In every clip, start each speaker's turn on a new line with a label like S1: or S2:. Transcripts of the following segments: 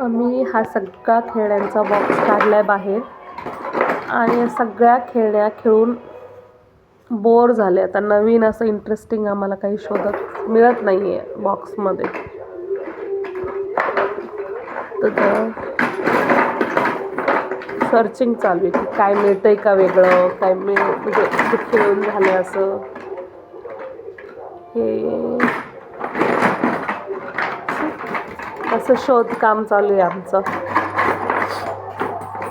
S1: मी हा सगळा खेळण्यांचा बॉक्स काढला आहे बाहेर. आणि सगळ्या खेळण्या खेळून बोर झाले. आता नवीन असं इंटरेस्टिंग आम्हाला काही शोधत मिळत नाही आहे बॉक्समध्ये तर सर्चिंग चालू आहे की काय मिळतं आहे का वेगळं? काय मिळ म्हणजे खेळून झालं असं? हे असं शोध काम चालू आहे आमचं.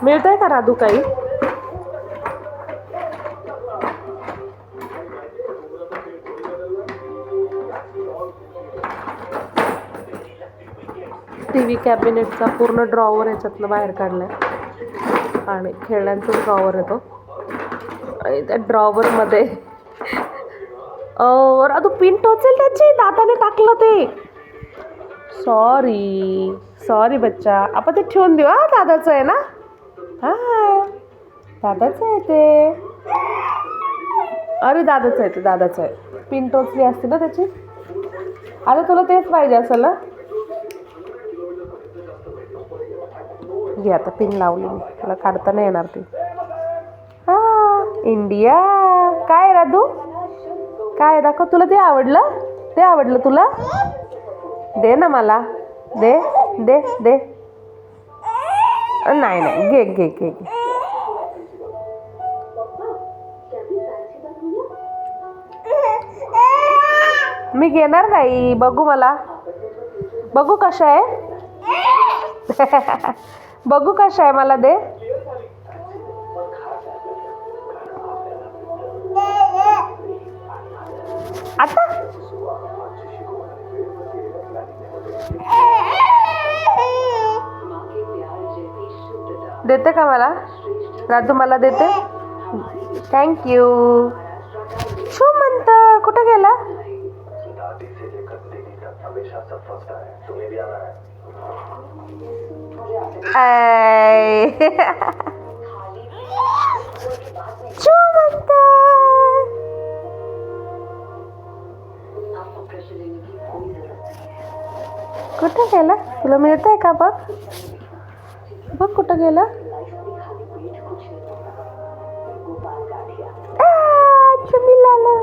S1: मिळतंय का राधू काही? टी व्ही कॅबिनेटचा पूर्ण ड्रॉवर याच्यातनं बाहेर काढलाय. आहे आणि खेळण्यांचा ड्रॉवर येतो आणि त्या ड्रॉवरमध्ये राधू पिन टोचेल त्याची? दादाने टाकलं ते. सॉरी सॉरी बच्चा. आपण ते ठेवून देऊ हा दादाचं आहे ना? हा. दादाचं आहे ते. अरे दादाचं आहे ते दादाचं आहे. पिन टोचली असते ना त्याची? अरे तुला तेच पाहिजे असेल ना घे आता पिन लावली मी. तुला काढता नाही येणार ती. हां इंडिया. काय राधू काय दाखव. तुला ते आवडलं? ते आवडलं तुला? दे ना मला. दे दे दे. नाही नाही घे घे घे घे. मी घेणार नाही. बघू मला. बघू कशा आहे. बघू कशा आहे मला दे. देते का मला? राजू मला देते. थँक्यू शो म्हणत कुठं गेला? आय कुठं गेला तुला मिळतंय का बघ बघ कुठं गेला आ, चुमीलाला.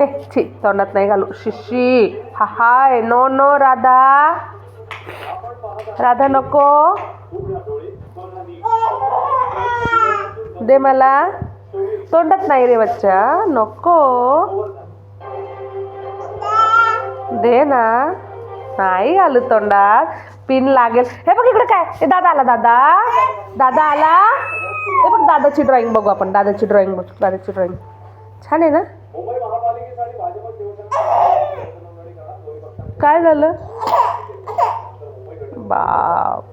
S1: ए छी तोंडात नाही घालू शिशी हा hi no no Radha Radha नको दे मला तोंडात नाही रे बच्चा नको दे ना. नाही आलं तोंडात. पिन लागेल. हे बघ इकडे काय? हे दादा आला दादा. दादा आला. हे बघ दादाची ड्रॉइंग बघू आपण. दादाची ड्रॉइंग बघ दादाची ड्रॉइंग छान आहे ना? काय झालं? बाप.